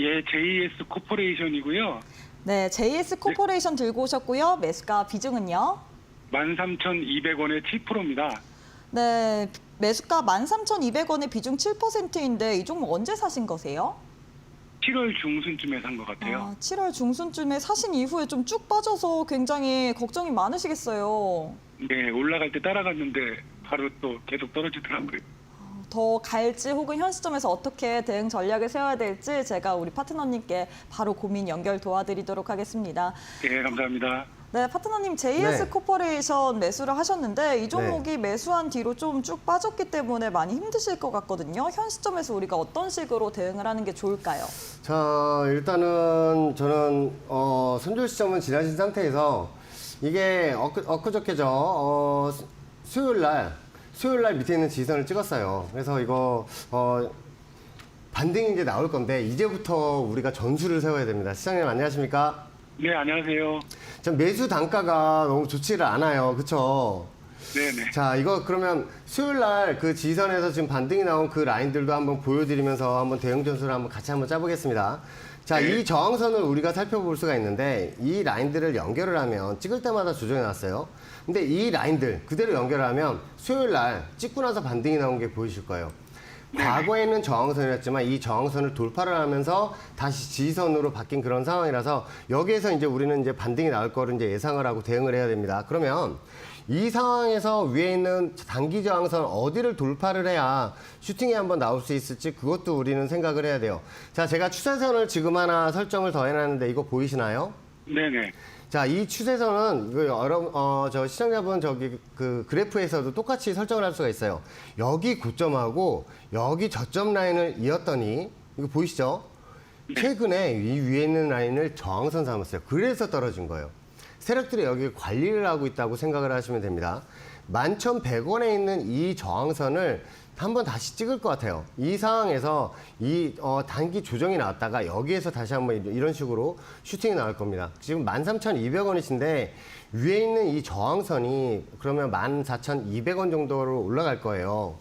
예, JS 코퍼레이션이고요. 네, JS 코퍼레이션 들고 오셨고요. 매수가 비중은요? 13,200원에 7%입니다. 네, 매수가 13,200원의 비중 7%인데 이 종목 언제 사신 거세요? 7월 중순쯤에 산 것 같아요. 아, 7월 중순쯤에 사신 이후에 좀 쭉 빠져서 굉장히 걱정이 많으시겠어요. 네, 올라갈 때 따라갔는데 바로 또 계속 떨어지더라고요. 더 갈지 혹은 현 시점에서 어떻게 대응 전략을 세워야 될지 제가 우리 파트너님께 바로 고민 연결 도와드리도록 하겠습니다. 네, 감사합니다. 네, 파트너님 JS 네. 코퍼레이션 매수를 하셨는데 이 종목이 매수한 뒤로 좀 쭉 빠졌기 때문에 많이 힘드실 것 같거든요. 현 시점에서 우리가 어떤 식으로 대응을 하는 게 좋을까요? 자, 일단은 저는 어, 손절 시점은 지나신 상태에서 이게 엊그, 엊그저께죠. 어, 수- 수요일 날 수요일 날 밑에 있는 지선을 찍었어요. 그래서 이거 어, 반등이 이제 나올 건데 이제부터 우리가 전술을 세워야 됩니다. 시장님 안녕하십니까? 네, 안녕하세요. 전 매수 단가가 너무 좋지를 않아요. 그렇죠? 네, 네. 자, 이거 그러면 수요일 날 그 지선에서 지금 반등이 나온 그 라인들도 한번 보여드리면서 한번 대응 전술을 한번 같이 한번 짜보겠습니다. 자, 이 저항선을 우리가 살펴볼 수가 있는데 이 라인들을 연결을 하면 찍을 때마다 조정이 났어요. 근데 이 라인들 그대로 연결하면 수요일 날 찍고 나서 반등이 나온 게 보이실 거예요. 과거에는 저항선이었지만 이 저항선을 돌파를 하면서 다시 지선으로 바뀐 그런 상황이라서 여기에서 이제 우리는 이제 반등이 나올 거를 이제 예상을 하고 대응을 해야 됩니다. 그러면 이 상황에서 위에 있는 단기 저항선 어디를 돌파를 해야 슈팅이 한번 나올 수 있을지 그것도 우리는 생각을 해야 돼요. 자, 제가 추세선을 지금 하나 설정을 더 해놨는데 이거 보이시나요? 네, 네. 자, 이 추세선은 그 여러 어, 저 시청자분 저기 그 그래프에서도 똑같이 설정을 할 수가 있어요. 여기 고점하고 여기 저점 라인을 이었더니 이거 보이시죠? 최근에 이 위에 있는 라인을 저항선 삼았어요. 그래서 떨어진 거예요. 세력들이 여기 관리를 하고 있다고 생각을 하시면 됩니다. 11,100원에 있는 이 저항선을 한번 다시 찍을 것 같아요. 이 상황에서 이 어, 단기 조정이 나왔다가 여기에서 다시 한번 이런 식으로 슈팅이 나올 겁니다. 지금 13,200원이신데 위에 있는 이 저항선이 그러면 14,200원 정도로 올라갈 거예요.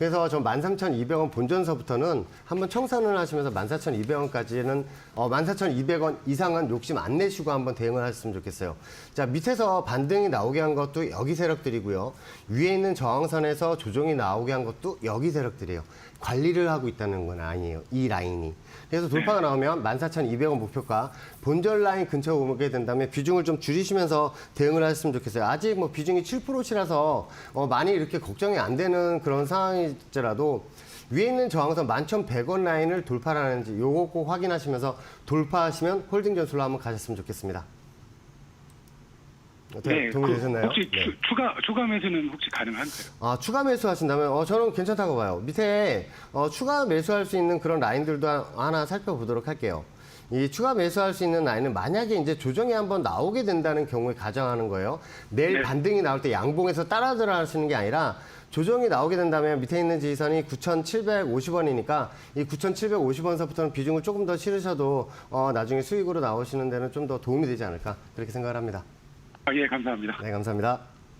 그래서 전 13,200원 본전서부터는 한번 청산을 하시면서 14,200원까지는 어, 14,200원 이상은 욕심 안 내시고 한번 대응을 하셨으면 좋겠어요. 자, 밑에서 반등이 나오게 한 것도 여기 세력들이고요. 위에 있는 저항선에서 조정이 나오게 한 것도 여기 세력들이에요. 관리를 하고 있다는 건 아니에요. 이 라인이. 그래서 돌파가 나오면 14,200원 목표가 본전 라인 근처 오게 된다면 비중을 좀 줄이시면서 대응을 하셨으면 좋겠어요. 아직 뭐 비중이 7%시라서 어, 많이 이렇게 걱정이 안 되는 그런 상황일지라도 위에 있는 저항선 11,100원 라인을 돌파하는지 요거 꼭 확인하시면서 돌파하시면 홀딩 전술로 한번 가셨으면 좋겠습니다. 어떻게 네, 도움이 그 되셨나요? 혹시 네. 추, 추가 추가 매수는 혹시 가능한가요? 아, 추가 매수 하신다면 어, 저는 괜찮다고 봐요. 밑에 어, 추가 매수할 수 있는 그런 라인들도 하- 하나 살펴보도록 할게요. 이 추가 매수할 수 있는 라인은 만약에 이제 조정이 한번 나오게 된다는 경우에 가정하는 거예요. 내일 네. 반등이 나올 때 양봉에서 따라 들어가시는 게 아니라 조정이 나오게 된다면 밑에 있는 지선이 9,750원이니까 이 9,750원서부터는 비중을 조금 더 실으셔도 어, 나중에 수익으로 나오시는 데는 좀 더 도움이 되지 않을까 그렇게 생각을 합니다. 아, 예, 감사합니다. 네, 감사합니다.